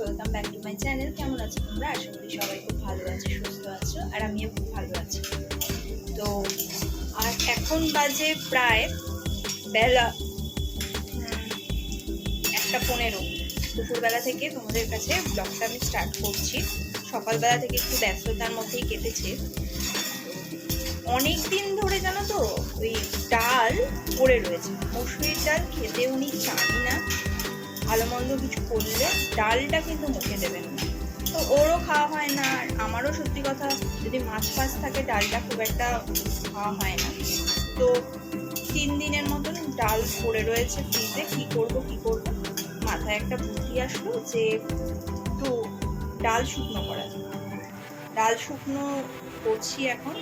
Welcome back to my channel কেমন আছো তোমরা? আশা করি সবাই খুব ভালো আছো, সুস্থ আছো, আর আমিও খুব ভালো আছি। তো, আর এখন বাজে প্রায় বেলা একটা পনেরো। দুপুরবেলা থেকে তোমাদের কাছে ব্লগটা আমি স্টার্ট করছি। সকালবেলা থেকে একটু ব্যস্ততার মধ্যেই কেটেছে। অনেক দিন ধরে জানো তো, ওই ডাল পড়ে রয়েছে। মসুরির ডাল খেতে উনি চান না। ভালো মন্দ কিছু করলে ডালটা কিন্তু মুখে দেবেন না। তো ওরও খাওয়া হয় না, আর আমারও সত্যি কথা যদি মাছ ফাছ থাকে ডালটা খুব একটা খাওয়া হয় না। তো তিন দিনের মতন ডাল পড়ে রয়েছে ফ্রিজে, কী করব কী করব? মাথায় একটা বুদ্ধি আসলো যে একটু ডাল শুকনো করা। ডাল শুকনো করছি এখন।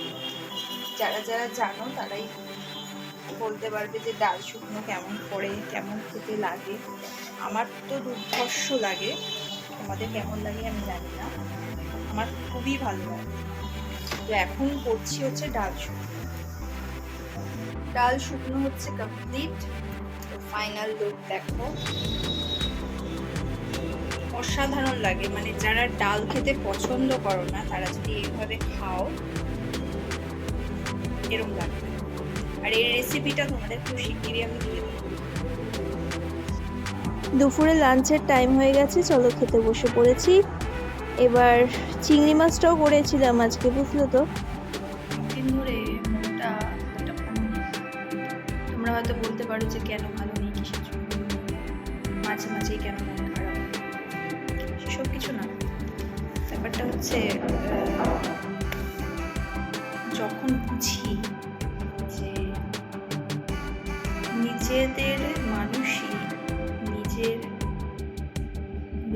যারা যারা জানো তারাই বলতে পারবে যে ডাল শুকনো কেমন করে, কেমন খেতে লাগে। আমার তো দুর্ধর্ষ লাগে। তোমাদের কেমন লাগে আমি জানি না। আমার খুবই ভালো লাগে। তো এখন করছি হচ্ছে ডাল শুকনো। ডাল শুকনো হচ্ছে কমপ্লিট ফাইনাল লুক দেখো। অসাধারণ লাগে। মানে যারা ডাল খেতে পছন্দ করো না, তারা যদি এইভাবে খাও এরকম লাগবে। আর এই রেসিপিটা তোমাদের খুব শিগগিরই আমি দিয়ে দেবো দুপুরে লাঞ্চের টাইম হয়ে গেছে, চলো খেতে বসে পড়েছি। এবার চিংড়ি মাছটাও করেছিলাম আজকে, বুঝলো তো। ধরে। তোমরা হয়তো বলতে পারো যে কেন ভালো নেই কিসের জন্য? মাঝে মাঝেই কেন মন খারাপ? সেসব কিছু না। ব্যাপারটা হচ্ছে, যখন বুঝি যে নিজেদের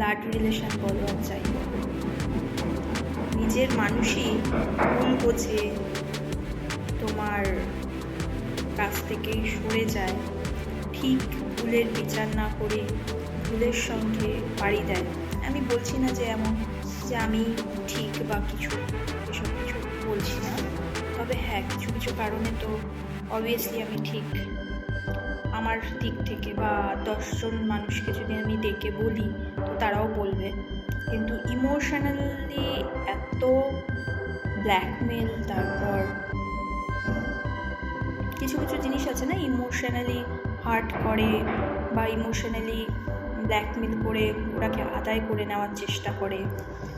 ব্লাড রিলেশন বলো চাই। নিজের মানুষই ভুল বোঝে, তোমার কাছ থেকেই সরে যায়, ঠিক ভুলের বিচার না করে ভুলের সঙ্গে পাড়ি দেয়। আমি বলছি না যে এমন, যে আমি ঠিক বা কিছু, এসব কিছু বলছি না। তবে হ্যাঁ কিছু কিছু কারণে তো অবভিয়াসলি আমি ঠিক আমার দিক থেকে বা দশজন মানুষকে যদি আমি ডেকে বলি, তো তারাও বলবে। কিন্তু ইমোশনালি এত ব্ল্যাকমেল তারপর কিছু কিছু জিনিস আছে না ইমোশনালি হার্ট করে বা ইমোশনালি ব্ল্যাকমেল করে ওটাকে আদায় করে নেওয়ার চেষ্টা করে।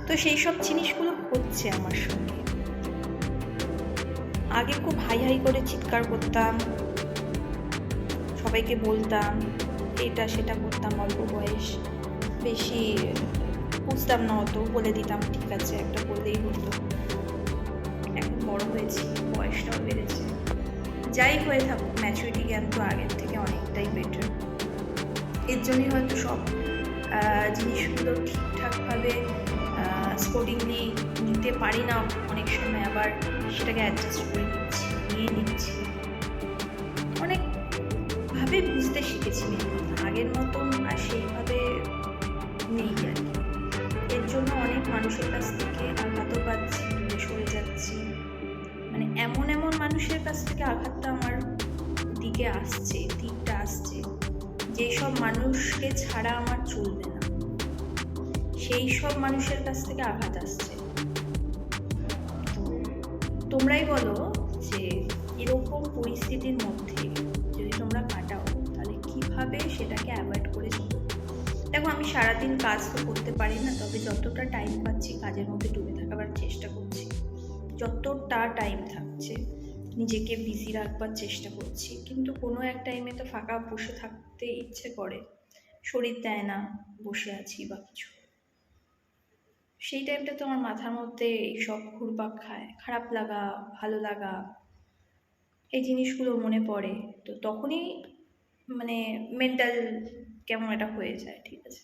তো সেই সব জিনিসগুলো হচ্ছে আমার সঙ্গে। আগে খুব হাই হাই করে চিৎকার করতাম সবাইকে বলতাম, এটা সেটা করতাম, অল্প বয়স, বেশি বুঝতাম না অত, বলে দিতাম, ঠিক আছে, একটা বললেই হতো। এখন বড় হয়েছি, বয়সটাও বেড়েছে। যাই হয়ে থাকুক ম্যাচুরিটি জ্ঞান তো আগের থেকে অনেকটাই বেটার এর জন্যই হয়তো সব জিনিসগুলো ঠিকঠাকভাবে স্পোর্টিংলি নিতে পারি না। অনেক সময় আবার সেটাকে অ্যাডজাস্ট করে নিচ্ছি, নিয়ে নিচ্ছি। অনেকভাবে বুঝতে শিখেছি আগের মতন আর সেইভাবে নেই আর কি। এর জন্য অনেক মানুষের কাছ থেকে আঘাতও পাচ্ছি সরে যাচ্ছি। মানে এমন এমন মানুষের কাছ থেকে আঘাতটা আমার দিকে আসছে দিকটা আসছে, যেসব মানুষকে ছাড়া আমার চলবে না। সেই সব মানুষের কাছ থেকে আঘাত আসছে। তোমরাই বলো যে এরকম পরিস্থিতির মধ্যে কীভাবে সেটাকে অ্যাভয়েড করে চলো দেখো, আমি সারাদিন কাজ তো করতে পারি না, তবে যতটা টাইম পাচ্ছি কাজের মধ্যে ডুবে থাকার চেষ্টা করছি। যতটা টাইম থাকছে, নিজেকে বিজি রাখবার চেষ্টা করছি। কিন্তু কোনো এক টাইমে তো ফাঁকা বসে থাকতে ইচ্ছে করে। শরীর দেয় না, বসে আছি বা কিছু। সেই টাইমটা তো আমার মাথার মধ্যে সব ঘুরপাক খায়। খারাপ লাগা, ভালো লাগা, এই জিনিসগুলো মনে পড়ে। তো তখনই মানে মেন্টাল কেমন একটা হয়ে যায়, ঠিক আছে?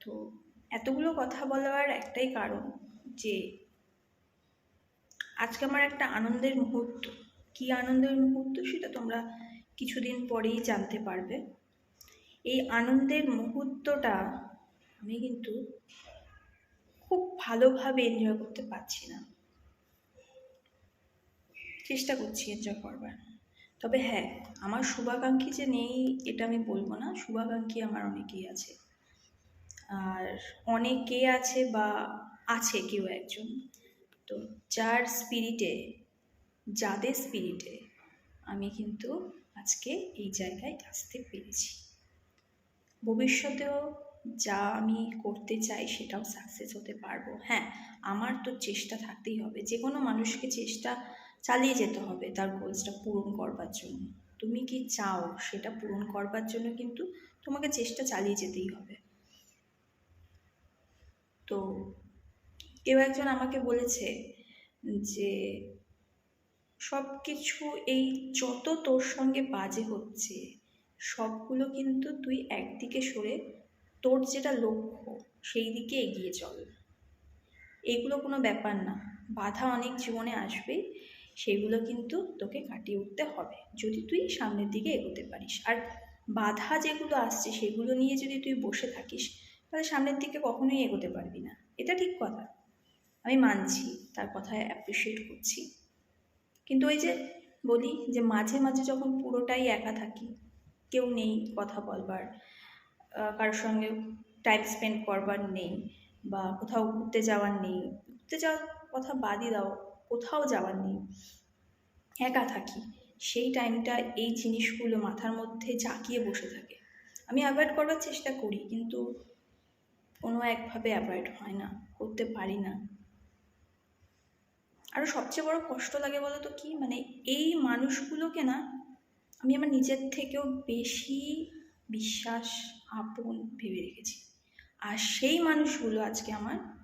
তো এতগুলো কথা বলার একটাই কারণ যে আজকে আমার একটা আনন্দের মুহূর্ত। কি আনন্দের মুহূর্ত সেটা তোমরা কিছুদিন পরেই জানতে পারবে। এই আনন্দের মুহূর্তটা আমি কিন্তু খুব ভালোভাবে এনজয় করতে পারছি না। চেষ্টা করছি এনজয় করবার। তবে হ্যাঁ আমার শুভাকাঙ্ক্ষী যে নেই, এটা আমি বলব না। শুভাকাঙ্ক্ষী আমার অনেকেই আছে। আর অনেকে আছে বা আছে কেউ একজন। তো যার স্পিরিটে যাদের স্পিরিটে আমি কিন্তু আজকে এই জায়গায় আসতে পেরেছি। ভবিষ্যতেও যা আমি করতে চাই, সেটাও সাকসেস হতে পারব। হ্যাঁ আমার তো চেষ্টা থাকতেই হবে। যে কোনো মানুষকে চেষ্টা চালিয়ে যেতে হবে তার গোলসটা পূরণ করবার জন্য। তুমি কি চাও সেটা পূরণ করবার জন্য কিন্তু তোমাকে চেষ্টা চালিয়ে যেতেই হবে। তো কেউ একজন আমাকে বলেছে যে সব কিছু এই যত তোর সঙ্গে বাজে হচ্ছে, সবগুলো কিন্তু তুই একদিকে সরে তোর যেটা লক্ষ্য সেই দিকে এগিয়ে চল। এগুলো কোনো ব্যাপার না। বাধা অনেক জীবনে আসবেই। সেগুলো কিন্তু তোকে কাটিয়ে উঠতে হবে। যদি তুই সামনের দিকে এগোতে পারিস। আর বাধা যেগুলো আসছে সেগুলো নিয়ে যদি তুই বসে থাকিস, তাহলে সামনের দিকে কখনোই এগোতে পারবি না। এটা ঠিক কথা। আমি মানছি, তার কথায় অ্যাপ্রিসিয়েট করছি। কিন্তু ওই যে বলি যে মাঝে মাঝে যখন পুরোটাই একা থাকি, কেউ নেই, কথা বলবার কারোর সঙ্গে টাইম স্পেন্ড করবার নেই, বা কোথাও ঘুরতে যাওয়ার নেই, ঘুরতে যাওয়ার কথা বাদই দাও। কোথাও যাওয়ার নেই। একা থাকি। সেই টাইমটা এই জিনিসগুলো মাথার মধ্যে জাঁকিয়ে বসে থাকে। আমি অ্যাভয়েড করবার চেষ্টা করি, কিন্তু কোনো একভাবে অ্যাভয়েড হয় না, করতে পারি না। আরও সবচেয়ে বড় কষ্ট লাগে বলো তো কি? মানে এই মানুষগুলোকে না, আমি আমার নিজের থেকেও বেশি বিশ্বাস, আপন ভেবে রেখেছি। আর সেই মানুষগুলো আজকে আমার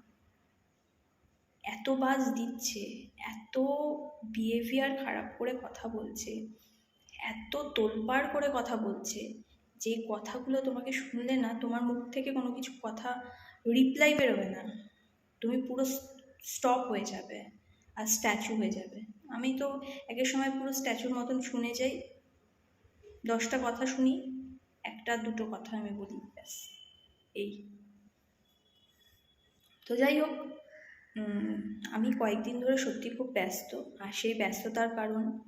এত বাজ দিচ্ছে, এত বিহেভিয়ার খারাপ করে কথা বলছে, এত তোলপাড় করে কথা বলছে, যে কথাগুলো তোমাকে শুনলে না তোমার মুখ থেকে কোনো কিছু কথা রিপ্লাই বেরোবে না। তুমি পুরো স্টপ হয়ে যাবে আর স্ট্যাচু হয়ে যাবে। আমি তো একের সময় পুরো স্ট্যাচুর মতন শুনে যাই। দশটা কথা শুনি, একটা দুটো কথা আমি বলি, ব্যাস, এই। তো যাই হোক আমি কয়েকদিন ধরে সত্যি খুব ব্যস্ত। আর সেই ব্যস্ততার কারণ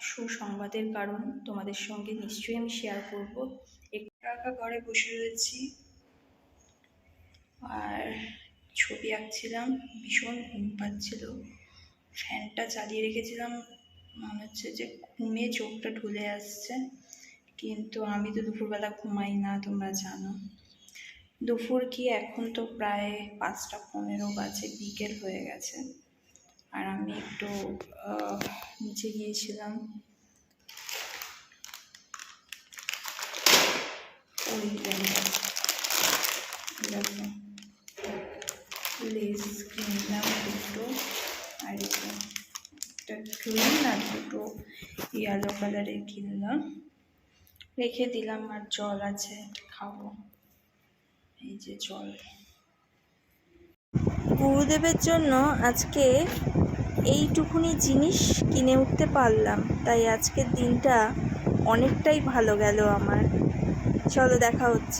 সুসংবাদের কারণ তোমাদের সঙ্গে নিশ্চয়ই আমি শেয়ার করব। একা একা ঘরে বসে রয়েছি। আর ছবি আঁকছিলাম, ভীষণ ঘুম পাচ্ছিল। ফ্যানটা চালিয়ে রেখেছিলাম, মনে হচ্ছে যে ঘুমে চোখটা ঢুলে আসছে। কিন্তু আমি তো দুপুরবেলা ঘুমাই না, তোমরা জানো। দুপুর কি এখন তো প্রায় পাঁচটা পনেরো বাজে, বিকেল হয়ে গেছে। আর আমি একটু নিচে গিয়েছিলাম। কিনলাম দুটো, আর একটা আর দুটো ইয়েলো কালারের কিনলাম। রেখে দিলাম, আর জল আছে, খাব। এই যে জল। গুরুদেবের জন্য আজকে এইটুকুনি জিনিস কিনে উঠতে পারলাম। তাই আজকের দিনটা অনেকটাই ভালো গেল আমার। চলো দেখা হচ্ছে।